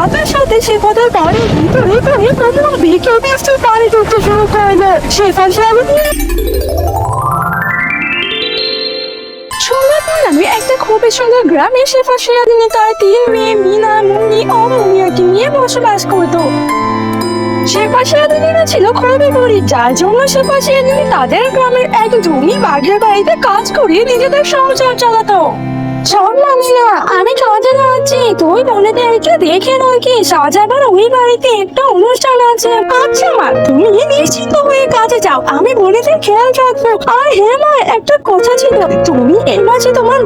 সাথে সাথে শেফাদের বাড়ির ভিতরে করে তোমরা ভিকে মিষ্টি পানি ঢুকতে শুরু করলে শেফা শালিনী সোনাপুর নামে একটা খুবই সুন্দর গ্রামে শেফা শিয়াদিনী তার তিন মেয়ে মিনা, মুন্নি ও মুনিয়াকে নিয়ে বসবাস করতো। শেফা শিয়াদিনীরা ছিল খুবই গরিব যার জন্য শেফা শিয়াদিনী তাদের গ্রামের এক জমি বাঘের বাড়িতে কাজ করে নিজেদের সংসার চালাতো। মামিনা আমি কাজে যাচ্ছি তুই বোনেদেরকে দেখে নয় কি সাজাবার ওই বাড়িতে একটা অনুষ্ঠান আছে। আচ্ছা মা, তুমি নিশ্চিন্ত হয়ে কাজে যাও। আমি খেয়াল রাখব। আর হ্যাঁ মা, একটা কথা ছিল। তুমি মাসে তোমার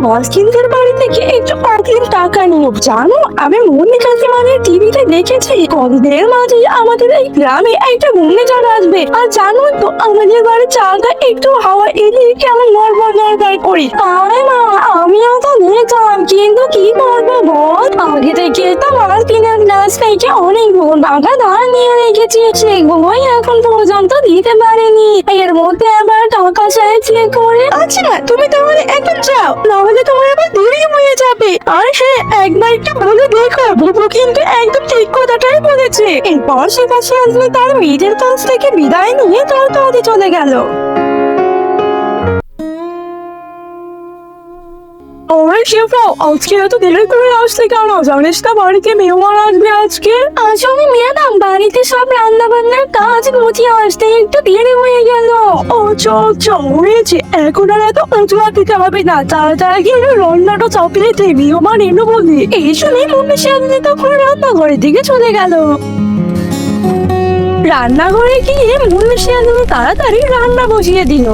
বাড়ি থেকে একটু অগ্রিম টাকা নিও। জানো, আমি মুন্নি কাকিমানের টিভিতে দেখেছি। কদিনের মাঝে আমাদের এই গ্রামে একটা ঘূর্ণিঝড় আসবে। আর জানো তো, আমাদের বাড়ির চালটা একটু হাওয়া এলে কেমন নড়বড় নড়বড় করি। মা, আমিও তো দেখলাম কিন্তু কি করব বল? আগে থেকে তো মাল কিনার থেকে অনেক বোন টাকা ধার নিয়ে রেখেছি সেগুলোই এখন পর্যন্ত দিতে পারেনি। এর মধ্যে আবার টাকা চাইছে করে। আচ্ছা তুমি তাহলে এখন যাও, নাহলে তোমার আবার দেরি হয়ে যাবে। আর হ্যাঁ একবার একটু বলে দেখো, বুবু কিন্তু একদম ঠিক কথাটাই বলেছে। এরপর সে পাশে আসলে তার মেয়েদের কাছ থেকে বিদায় নিয়ে তার কাজে চলে গেল। ওরে শেফা আজকে এত দেরি করে আসতে কেন? জানিস না বাড়িতে মেহমান আসবে আজকে। আসলে ম্যাডাম বাড়িতে সব রান্না বান্নার কাজ গুছিয়ে আসতে একটু দেরি হয়ে গেল। ও চল চল হয়েছে। এখন আর এত অজুহাত দিতে হবে না। তাড়াতাড়ি গিয়ে রান্নাটা চাপিয়ে দে মেহমান এলো বলে। এই শুনে মম্মি সামনে তখন রান্নাঘরের দিকে চলে গেল। রান্নাঘরে গিয়ে মুন্নি শিয়ালিনী তাড়াতাড়ি রান্না বসিয়ে দিল।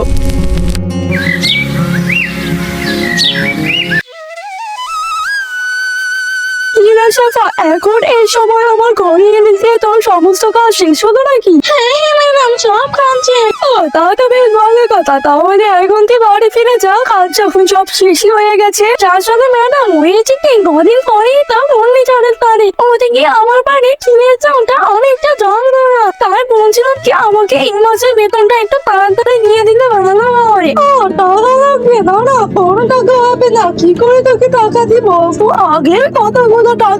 কিনা এখন এই সময় আমার ঘরে এনে দিয়ে তোর সমস্ত কাজ শেষ হলো নাকি? হ্যাঁ ম্যাডাম সব খাচ্ছে ও তাও তো বেশ ভালো কথা। তাহলে এখন তুই বাড়ি ফিরে যা কাজ যখন সব শেষই হয়ে গেছে। যার সাথে ম্যাডাম হয়েছে কি? কদিন পরেই তো মন্দির চড়ের পারে ওদিকে আমার বাড়ি টিনের চাউটা অনেকটা জল ধরা তাই বলছিলাম কি আমাকে এই মাসের বেতনটা একটু তাড়াতাড়ি দিয়ে দিলে ভালো হয়। ও টাকা লাগবে দাঁড়া কোনো টাকা হবে না। কি করে তোকে টাকা দিব? আগের কতগুলো টাকা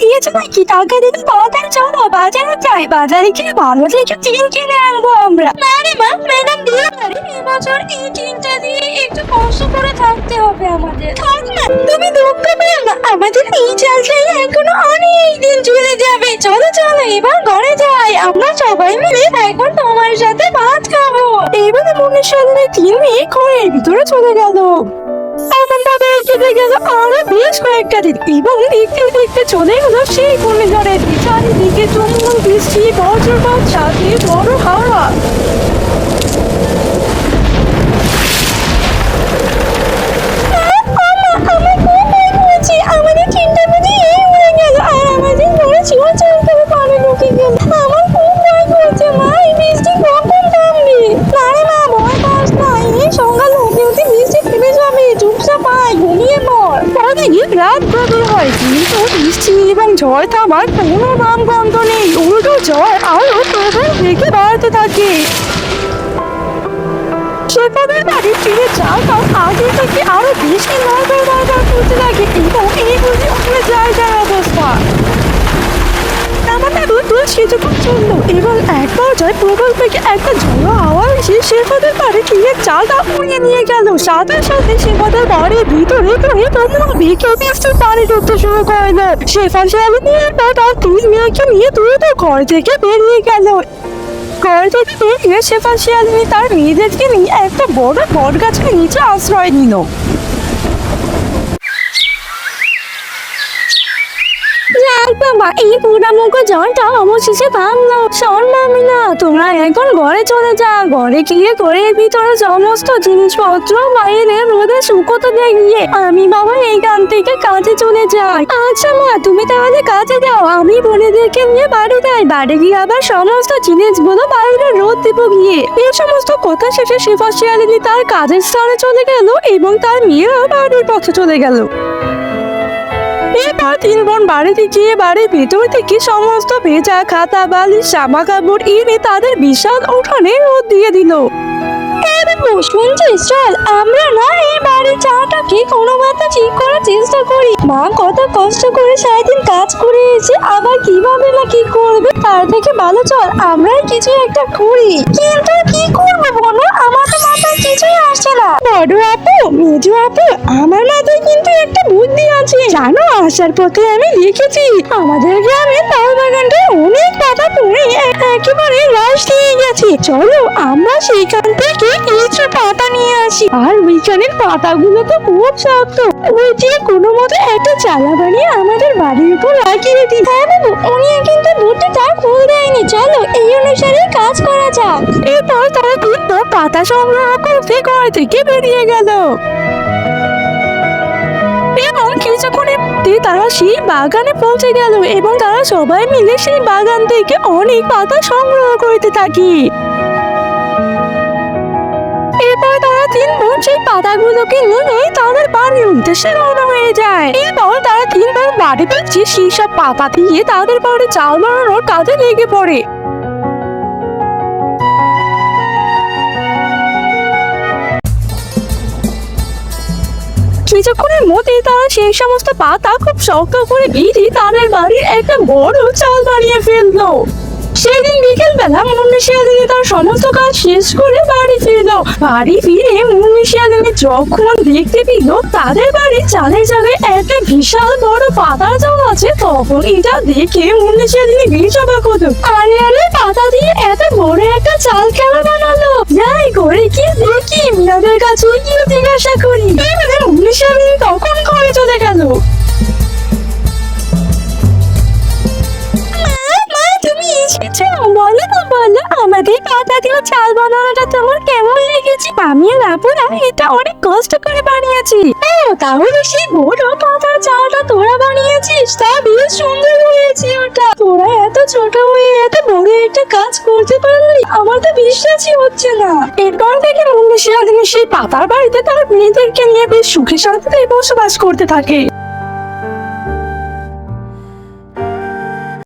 দিয়েছ নাকি? টাকা দিলে তাড়াতাড়ি চলো বাজারে যাই বাজারে গিয়ে ভালো দেখে টিন কিনে আনব আমরা। না রে মা, ম্যাডাম দিয়ে পারি। এবছর এই টিনটা দিয়ে একটু কষ্ট করে থাকতে হবে আমাদের। থাক না, তুমি দুঃখ পেও না। আমাদের এই চালটাই এখনও অনেক দিন চলে যাবে। চলো চলো, এবার ঘরে যাই। আমরা সবাই মিলে এখন তোমার সাথে ভাত খাব। এইবারে মনের সামনে তিন মেয়ে ঘরের ভিতরে চলে গেল। ভাবে গেল আরও বেশ কয়েকটা এবং দেখতে দেখতে চলে গেল সেই ঘূর্ণিঝড়ের চারিদিকে তুমুল বৃষ্টি, বজ্রপাত সাথে বড় হাওয়া। ঝড় থামার কোনো নাম গন্ধ নেই। উল্টো জয় আরও প্রবল থেকে বাড়তে থাকে। শেফাদের বাড়ি ফিরে যাও তাও আগে থেকে আরও বেশি নজর নজর করতে লাগে এবং এই বুঝে উঠে যায় যার অবস্থা। আমাদের দুধ সেতুকুন চলল এবং এক পর্যায়ে প্রবল থেকে একটা ঝড়ো হাওয়া এসে শেফাদের বাড়ি ফিরে চালটা উড়িয়ে নিয়ে গেল। সাথে সাথে শেফাদের বাড়ির ভিতরে করে তোমরা ভিকে মিষ্টি পানি ঢুকতে শুরু করল শেফা শালিনী একটা তার তিন মেয়েকে নিয়ে দ্রুত ঘর থেকে বেরিয়ে গেল। ঘর থেকে বেরিয়ে শেফা শিয়ালিনী তার মেয়েদেরকে নিয়ে একটা বড় বট গাছের নিচে আশ্রয় নিল। বাবা, এই পোড়ামুখো জলটা অবশেষে থামলো শোন মামিনা তোমরা এখন ঘরে চলে যা ঘরে গিয়ে ঘরের ভিতরে সমস্ত জিনিসপত্র বাইরে রোদে শুকোতে গিয়ে আমি বাবা এইখান থেকে কাজে চলে যাই। আচ্ছা মা, তুমি তাহলে কাজে যাও। আমি বোনেদেরকে নিয়ে বাড়ি যাই। বাড়ি গিয়ে আবার সমস্ত জিনিসগুলো বাইরে রোদ দিব গিয়ে। এই সমস্ত কথা শেষে শেফা শিয়ালিনী তার কাজের স্থানে চলে গেল এবং তার মেয়েরা বাড়ির পথে চলে গেল। এরপর তিন বোন বাড়িতে গিয়ে বাড়ির ভেতর থেকে সমস্ত ভেজা খাতা, বালিশ জামা কাপড় এনে তাদের বিশাল উঠানে রোদ দিয়ে দিল। শুনছিস চল, আমরা না এই বাড়ির চাটাকে কোনো মতে ঠিক করার চেষ্টা করি। মা কত কষ্ট করে সারাদিন কাজ করে এসে আবার কীভাবে না কি করবে তার থেকে ভালো, চল, আমরাই কিছু একটা করি। কিন্তু কি করব বলো? আমার বড় আপু, মেজু আপু, আমার মাথায় কিন্তু একটা বুদ্ধি আছে। জানো, আসার পথে আমি দেখেছি আমাদের গ্রামে তাল বাগানটায় অনেক পাতা পড়ে একেবারে লাশ দিয়ে গেছে। চলো, আমরা সেইখান থেকে কিছু পাতা নিয়ে আসি। আর ওইখানের পাতাগুলো তো খুব শক্ত। ওই যে কোনো মতো একটা চালা বানিয়ে আমাদের বাড়ির উপর লাগিয়ে দিই। হ্যাঁ বাবু, উনি কিন্তু বুদ্ধিটা ফুল দেয়নি। চলো, এই অনুসারে পাতা সংগ্রহ করতে ঘর থেকে বেরিয়ে গেল। এবং কিছুক্ষণের তারা সেই বাগানে পৌঁছে গেল এবং তারা সবাই মিলে সেই বাগান থেকে অনেক পাতা সংগ্রহ করতে থাকি। এরপর তারা তিন বোন সেই পাতাগুলোকে নিয়ে তাদের বাড়ির উদ্দেশ্যে রওনা হয়ে যায়। এরপর তারা তিন বোন বাড়ি পেয়েছে সেই সব পাতা দিয়ে তাদের বাড়ি চাল বানানোর কাজে লেগে পড়ে। কিছুক্ষণের মধ্যে তারা সেই সমস্ত পাতা খুব শক্ত করে গিয়ে তাদের বাড়ির একটা বড় চাল বানিয়ে ফেলল। সেদিন বিকেল বেলা মুন্নি শিয়ালিনী তার সমস্ত কাজ শেষ করে বাড়ি ফিরলো। বাড়ি ফিরে মুন্নি শিয়ালিনী যখন দেখতে পেল তাদের বাড়ি চালে চালে একটা বিশাল বড় পাতা চাল আছে, তখন এটা দেখে মুন্নি শিয়ালিনী বেশ অবাক হতো আরে আরে, পাতা দিয়ে এত বড় একটা চাল কেন বানালো? যাই করে কি দেখি মিনাদের কাছে পাতা চাল বানানোটা তোমার কেমন লেগেছে। আমি আর আপুরা এটা অনেক কষ্ট করে বানিয়েছি। ও তাহলে সেই বড় পাতা চালটা তোরা বানিয়েছিস? তা বেশ সুন্দর হয়েছে ওটা। তোরা এত ছোট হয়ে এত বড় একটা কাজ করতে পারলি, আমার তো বিশ্বাসই হচ্ছে না। এরপর থেকে মুন্নি শিয়ালিনী সেই পাতার বাড়িতে তার মেয়েদেরকে নিয়ে বেশ সুখে শান্তিতে বসবাস করতে থাকে।